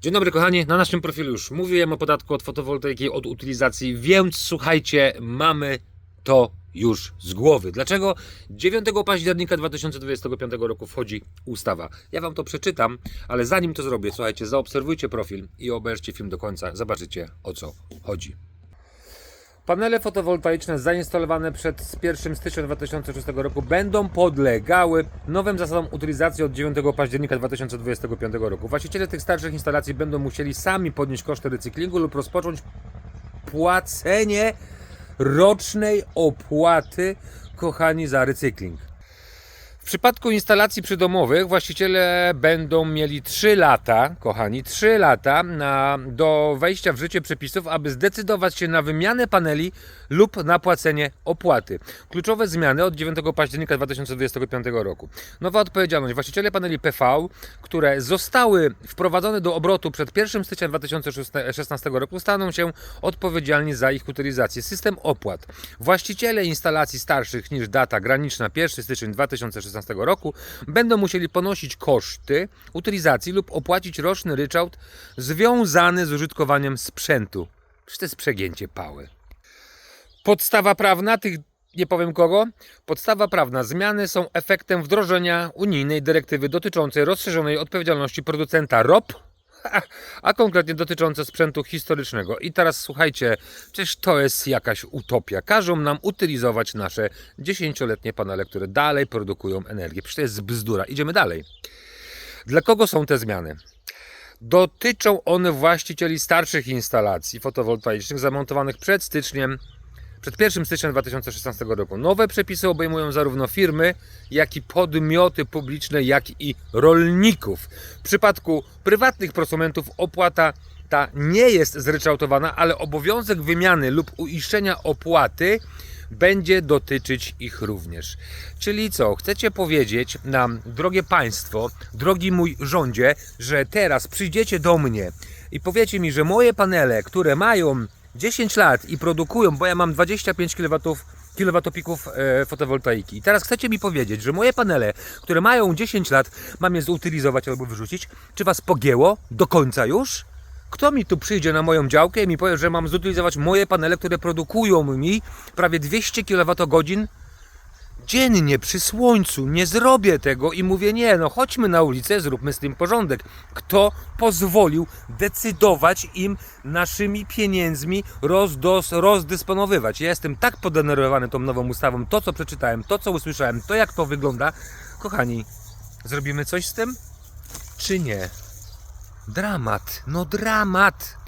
Dzień dobry kochani, na naszym profilu już mówiłem o podatku od fotowoltaiki, od utylizacji, więc słuchajcie, mamy to już z głowy. Dlaczego 9 października 2025 roku wchodzi ustawa? Ja Wam to przeczytam, ale zanim to zrobię, słuchajcie, zaobserwujcie profil i obejrzcie film do końca, zobaczycie o co chodzi. Panele fotowoltaiczne zainstalowane przed 1 stycznia 2006 roku będą podlegały nowym zasadom utylizacji od 9 października 2025 roku. Właściciele tych starszych instalacji będą musieli sami podnieść koszty recyklingu lub rozpocząć płacenie rocznej opłaty, kochani, za recykling. Przypadku instalacji przydomowych właściciele będą mieli 3 lata, kochani, 3 lata na, do wejścia w życie przepisów, aby zdecydować się na wymianę paneli lub na płacenie opłaty. Kluczowe zmiany od 9 października 2025 roku. Nowa odpowiedzialność. Właściciele paneli PV, które zostały wprowadzone do obrotu przed 1 stycznia 2016 roku, staną się odpowiedzialni za ich utylizację. System opłat. Właściciele instalacji starszych niż data graniczna 1 stycznia 2016 roku będą musieli ponosić koszty utylizacji lub opłacić roczny ryczałt związany z użytkowaniem sprzętu. Przecież to jest przegięcie pały. Podstawa prawna tych nie powiem kogo. Podstawa prawna. Zmiany są efektem wdrożenia unijnej dyrektywy dotyczącej rozszerzonej odpowiedzialności producenta ROP, a konkretnie dotyczące sprzętu historycznego. I teraz słuchajcie, przecież to jest jakaś utopia. Każą nam utylizować nasze dziesięcioletnie panele, które dalej produkują energię. Przecież to jest bzdura. Idziemy dalej. Dla kogo są te zmiany? Dotyczą one właścicieli starszych instalacji fotowoltaicznych zamontowanych przed styczniem przed 1 stycznia 2016 roku. Nowe przepisy obejmują zarówno firmy, jak i podmioty publiczne, jak i rolników. W przypadku prywatnych prosumentów opłata ta nie jest zryczałtowana, ale obowiązek wymiany lub uiszczenia opłaty będzie dotyczyć ich również. Czyli co, chcecie powiedzieć nam, drogie państwo, drogi mój rządzie, że teraz przyjdziecie do mnie i powiecie mi, że moje panele, które mają 10 lat i produkują, bo ja mam 25 kW kilowatopików fotowoltaiki. I teraz chcecie mi powiedzieć, że moje panele, które mają 10 lat, mam je zutylizować albo wyrzucić? Czy was pogięło do końca już? Kto mi tu przyjdzie na moją działkę i mi powie, że mam zutylizować moje panele, które produkują mi prawie 200 kWh dziennie przy słońcu? Nie zrobię tego i mówię nie, no chodźmy na ulicę, zróbmy z tym porządek. Kto pozwolił decydować im naszymi pieniędzmi rozdos, rozdysponowywać? Ja jestem tak podenerwowany tą nową ustawą, to co przeczytałem, to co usłyszałem, to jak to wygląda. Kochani, zrobimy coś z tym? Czy nie? Dramat, no dramat.